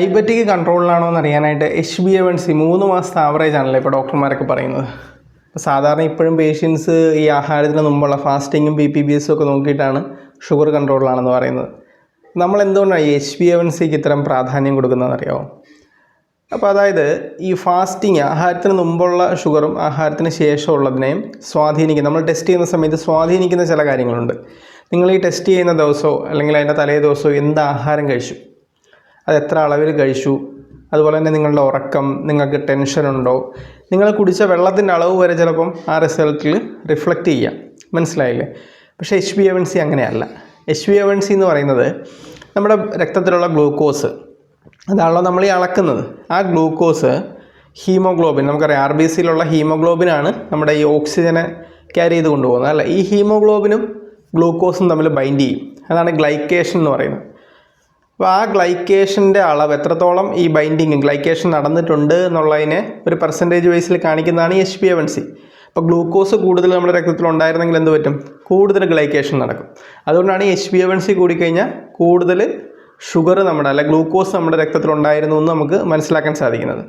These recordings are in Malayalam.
ഡയബറ്റിക് കൺട്രോളിലാണോ എന്ന് അറിയാനായിട്ട് H B A one C മൂന്ന് മാസത്തെ ആവറേജ് ആണല്ലോ ഇപ്പോൾ ഡോക്ടർമാരൊക്കെ പറയുന്നത്. അപ്പോൾ സാധാരണ ഇപ്പോഴും പേഷ്യൻസ് ഈ ആഹാരത്തിന് മുമ്പുള്ള ഫാസ്റ്റിങ്ങും ബി പി ബി എസും ഒക്കെ നോക്കിയിട്ടാണ് ഷുഗർ കൺട്രോളിലാണെന്ന് പറയുന്നത്. നമ്മൾ എന്തുകൊണ്ടാണ് ഈ എച്ച് ബി എ വൺ സിക്ക് ഇത്തരം പ്രാധാന്യം കൊടുക്കുന്നതെന്ന് അറിയാമോ അപ്പോൾ അതായത് ഈ ഫാസ്റ്റിങ് ആഹാരത്തിന് മുമ്പുള്ള ഷുഗറും ആഹാരത്തിന് ശേഷമുള്ളതിനെയും സ്വാധീനിക്കും നമ്മൾ ടെസ്റ്റ് ചെയ്യുന്ന സമയത്ത് സ്വാധീനിക്കുന്ന ചില കാര്യങ്ങളുണ്ട്. നിങ്ങൾ ഈ ടെസ്റ്റ് ചെയ്യുന്ന ദിവസമോ അല്ലെങ്കിൽ അതിന്റെ തലേ ദിവസമോ എന്ത് ആഹാരം കഴിച്ചു? അത് എത്ര അളവിൽ കഴിച്ചു? അതുപോലെ തന്നെ നിങ്ങളുടെ ഉറക്കം നിങ്ങൾക്ക് ടെൻഷൻ ഉണ്ടോ? നിങ്ങൾ കുടിച്ച വെള്ളത്തിന്റെ അളവ് വരെ ചിലപ്പം ആ റിസൾട്ടിൽ റിഫ്ലക്റ്റ് ചെയ്യാം. മനസ്സിലായില്ലേ? പക്ഷേ H B A one C അങ്ങനെയല്ല. H B A one C എന്ന് പറയുന്നത് നമ്മുടെ രക്തത്തിലുള്ള ഗ്ലൂക്കോസ് അതാണല്ലോ നമ്മൾ ഈ അളക്കുന്നത്. ആ ഗ്ലൂക്കോസ് ഹീമോഗ്ലോബിൻ നമുക്കറിയാം ആർ ബി സിയിലുള്ള ഹീമോഗ്ലോബിനാണ് നമ്മുടെ ഈ ഓക്സിജനെ ക്യാരി ചെയ്ത് കൊണ്ടുപോകുന്നത്. അല്ല? ഈ ഹീമോഗ്ലോബിനും ഗ്ലൂക്കോസും തമ്മിൽ ബൈൻഡ് ചെയ്യും. അതാണ് ഗ്ലൈക്കേഷൻ എന്ന് പറയുന്നത്. അപ്പോൾ ആ ഗ്ലൈക്കേഷന്റെ അളവ് എത്രത്തോളം ഈ ബൈൻഡിങ് ഗ്ലൈക്കേഷൻ നടന്നിട്ടുണ്ട് എന്നുള്ളതിനെ ഒരു പെർസെന്റേജ് വൈസിൽ കാണിക്കുന്നതാണ് എച്ച് എ വൺ സി അപ്പോൾ ഗ്ലൂക്കോസ് കൂടുതൽ നമ്മുടെ രക്തത്തിൽ ഉണ്ടായിരുന്നെങ്കിൽ എന്ത് പറ്റും? കൂടുതൽ ഗ്ലൈക്കേഷൻ നടക്കും. അതുകൊണ്ടാണ് എച്ച് എ വൺ സി കൂടിക്കഴിഞ്ഞാൽ കൂടുതൽ ഷുഗർ നമ്മുടെ അല്ലെ ഗ്ലൂക്കോസ് നമ്മുടെ രക്തത്തിൽ ഉണ്ടായിരുന്നു എന്ന് നമുക്ക് മനസ്സിലാക്കാൻ സാധിക്കുന്നത്.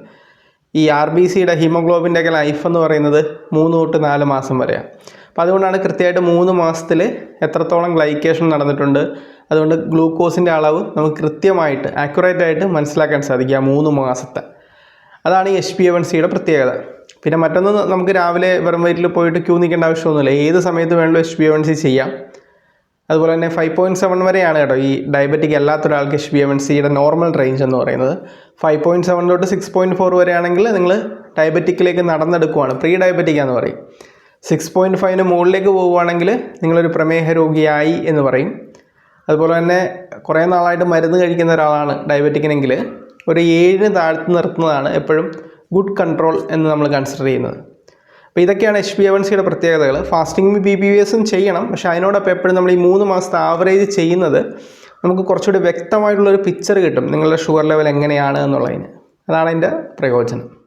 ഈ ആർ ബി സിയുടെ ഹീമോഗ്ലോബിന്റെ ഒക്കെ ലൈഫ് എന്ന് പറയുന്നത് മൂന്ന് തൊട്ട് നാല് മാസം വരെയാണ്. അപ്പോൾ അതുകൊണ്ടാണ് കൃത്യമായിട്ട് മൂന്ന് മാസത്തിൽ എത്രത്തോളം ഗ്ലൈക്കേഷൻ നടന്നിട്ടുണ്ട് അതുകൊണ്ട് ഗ്ലൂക്കോസിന്റെ അളവ് നമുക്ക് കൃത്യമായിട്ട് ആക്യുറേറ്റ് ആയിട്ട് മനസ്സിലാക്കാൻ സാധിക്കുക മൂന്ന് മാസത്തെ. അതാണ് ഈ എച്ച് പി വൺ സിയുടെ പ്രത്യേകത. പിന്നെ മറ്റൊന്ന് നമുക്ക് രാവിലെ വെറും വയറ്റിൽ പോയിട്ട് ക്യൂ നിൽക്കേണ്ട ആവശ്യമൊന്നുമില്ല. ഏത് സമയത്ത് വേണമെങ്കിലും H P A one C ചെയ്യാം. അതുപോലെ തന്നെ ഫൈവ് പോയിന്റ് സെവൻ വരെയാണ് കേട്ടോ ഈ ഡയബറ്റിക് അല്ലാത്ത ഒരാൾക്ക് എച്ച് ബി എം സിയുടെ നോർമൽ റേഞ്ച് എന്ന് പറയുന്നത്. ഫൈവ് പോയിന്റ് സെവൻ തൊട്ട് സിക്സ് പോയിന്റ് ഫോർ വരെയാണെങ്കിൽ നിങ്ങൾ ഡയബറ്റിക്കിലേക്ക് നടന്നെടുക്കുവാണ്. പ്രീ ഡയബറ്റിക് എന്ന് പറയും സിക്സ് പോയിന്റ് ഫൈവിന് മുകളിലേക്ക് പോവുകയാണെങ്കിൽ നിങ്ങളൊരു പ്രമേഹ രോഗിയായി എന്ന് പറയും. അതുപോലെ തന്നെ കുറേ നാളായിട്ട് മരുന്ന് കഴിക്കുന്ന ഒരാളാണ് ഡയബറ്റിക്കിനെങ്കിൽ ഒരു ഏഴിന് താഴ്ത്തി നിർത്തുന്നതാണ് എപ്പോഴും ഗുഡ് കൺട്രോൾ എന്ന് നമ്മൾ കൺസിഡർ ചെയ്യുന്നത്. അപ്പോൾ ഇതൊക്കെയാണ് എച്ച് ബി എവൻ സിയുടെ പ്രത്യേകതകൾ. ഫാസ്റ്റിംഗ് ബി ബി എസും ചെയ്യണം. പക്ഷേ അതിനോടൊപ്പം എപ്പോഴും നമ്മൾ ഈ മൂന്ന് മാസത്തെ ആവറേജ് ചെയ്യുന്നത് നമുക്ക് കുറച്ചുകൂടി വ്യക്തമായിട്ടുള്ളൊരു പിക്ചർ കിട്ടും നിങ്ങളുടെ ഷുഗർ ലെവൽ എങ്ങനെയാണ് എന്നുള്ളതിന്. അതാണ് അതിന്റെ പ്രയോജനം.